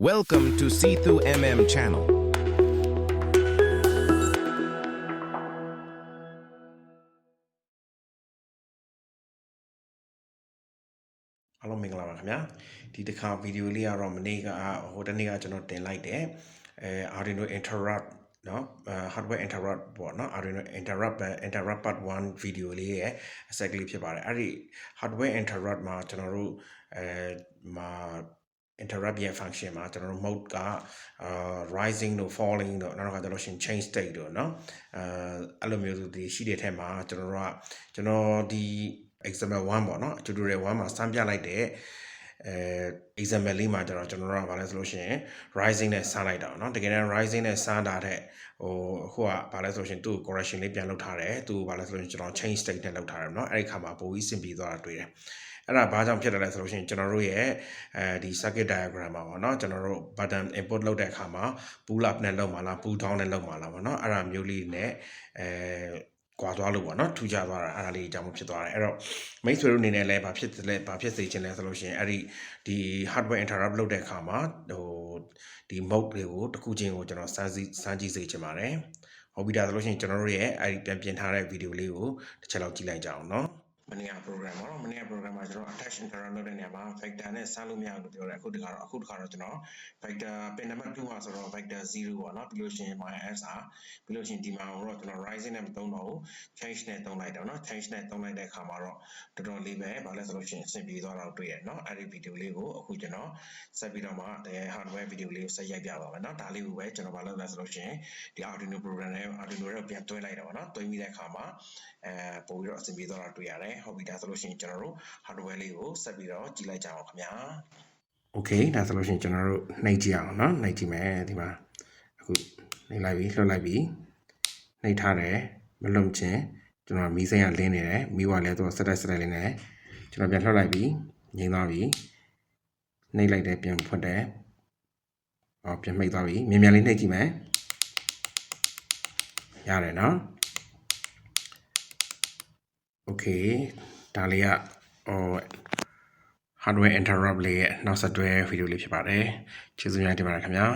Welcome to C2 MM channel. အားလုံးမင်္ဂလာပါခင်ဗျာဒီတစ်ခါဗီဒီယိုလေးကတော့မနေ့ကဟိုတနေ့ကကျွန်တော်တင်လိုက်တယ်အဲ Arduino interrupt เนาะ hardware interrupt ပေါ့เนาะ Arduino interrupt interrupt part 1 video လေးရဲ့အဆက်ကလေးဖြစ်ပါတယ်အဲ့ဒီ hardware interrupt မှာကျွန်တော်တို့အဲမှာ interrupt ရဲ့ function မှာကျွန်တော်တို့ mode ကအာ rising တို့ falling တို့နောက်တော့ကျတော့ရှင် change state တို့เนาะအဲအဲ့လိုမျိုးဒီရှိတဲ့ထဲမှာကျွန်တော်တို့ကကျွန်တော်ဒီ example 1ပေါ့เนาะ tutorial 1မှာစမ်းပြလိုက်တဲ့ အဲ example လေးမှာကျတော့ကျွန်တော်တို့ကဘာလဲဆိုလို့ရှိရင် rising နဲ့စမ်းလိုက်တာเนาะတကယ်တမ်း rising နဲ့စမ်းတာတဲ့ဟိုအခုကဘာလဲဆိုလို့ရှိရင်သူ့ correction လေးပြန်လုပ်ထားတယ်သူဘာလဲဆိုလို့ရှိရင်ကျွန်တော် change state နဲ့လုပ်ထားတယ်เนาะအဲ့ဒီခါမှာပိုပြီးစင်ပြီးသွားတာတွေ့တယ်အဲ့ဒါဘာကြောင့်ဖြစ်တယ်လဲဆိုလို့ရှိရင်ကျွန်တော်တို့ရဲ့အဲဒီ circuit diagram မှာပေါ့เนาะကျွန်တော်တို့ button input လုပ်တဲ့အခါမှာ pull up နဲ့လုပ်မှာလား pull down နဲ့လုပ်မှာလားပေါ့เนาะအဲ့ဒါမျိုးလေးနဲ့အဲ ကွာသွားလို့ပေါ့နော်ထူကြသွားတာအဲ့ဒါလေးအကြောင်းဖြစ်သွားတယ်အဲ့တော့မိတ်ဆွေတို့အနေနဲ့လည်းဘာဖြစ်လဲဘာဖြစ်စေချင်လဲဆိုလို့ရှိရင်အဲ့ဒီဒီ hardware interrupt လုပ်တဲ့အခါမှာဟိုဒီ mode တွေကိုတစ်ခုချင်းကိုကျွန်တော်စမ်းစီစမ်းကြည့်စေချင်ပါတယ်ဟုတ်ပြီဒါဆိုလို့ရှိရင်ကျွန်တော်တို့ရဲ့အဲ့ဒီပြန်ပြင်ထားတဲ့ဗီဒီယိုလေးကိုတစ်ချက်လောက်ကြည့်လိုက်ကြအောင်နော် မနေ့က program ပေါ့နော်မနေ့က program မှာကျွန်တော် attach and current လုပ်တဲ့နေရာမှာ vector နဲ့စလို့မရဘူးလို့ပြောတယ်အခုတခါတော့အခုတခါတော့ကျွန်တော် vector pin number 2မှာဆိုတော့ vector 0ပေါ့နော်ပြီးလို့ရှိရင် minus r ပြီးလို့ရှိရင်ဒီမှာတော့ကျွန်တော် rising နဲ့မသုံးတော့ဘူး change နဲ့သုံးလိုက်တယ်နော် change နဲ့သုံးလိုက်တဲ့အခါမှာတော့တော်တော်လေးပဲဘာလဲဆိုလို့ရှိရင်အဆင်ပြေသွားတော့တွေ့ရနော်အဲ့ဒီ video လေးကိုအခုကျွန်တော်ဆက်ပြီးတော့မှတကယ် hardware video လေးကိုဆက်ရိုက်ပြပါမယ်နော်ဒါလေးကိုပဲကျွန်တော်ဘာလုပ်လဲဆိုလို့ရှိရင်ဒီ Arduino program နဲ့ Arduino ရဲ့ပြန်တွဲလိုက်တာပေါ့နော်တွဲပြီးတဲ့အခါမှာအဲပို့ပြီးတော့အဆင်ပြေသွားတော့တွေ့ရတယ်ဟုတ်ပြီဒါဆိုလို့ရှိရင်ကျွန်တော်တို့ hardware လေးကိုဆက်ပြီးတော့ကြည့်လိုက်ကြအောင်ခင်ဗျာ Okay ဒါဆိုလို့ရှိရင်ကျွန်တော်တို့နှိပ်ကြည့်အောင်เนาะနှိပ်ကြည့်မယ်ဒီမှာအခုနှိပ်လိုက်ပြီလွှတ်လိုက်ပြီနှိပ်ထားတယ်မလွတ်ချင်းကျွန်တော်မီးစိမ်းကလင်းနေတယ်မီးဝါလည်းသူကဆက်တက်ဆက်တက်လင်းနေတယ်ကျွန်တော်ပြန်လွှတ်လိုက်ပြီငြိမ်သွားပြီနှိပ်လိုက်တယ်ပြန်ဖွက်တယ်ဟောပြန်မှိတ်သွားပြီမြန်မြန်လေးနှိပ်ကြည့်မယ်ရတယ်เ นาะ Okay ဒါလေးကဟို hardware interrupt လေးရဲ့နောက်ဆက်တွဲဗီဒီယိုလေးဖြစ်ပါတယ်ကျေးဇူးများတင်ပါတယ်ခင်ဗျာ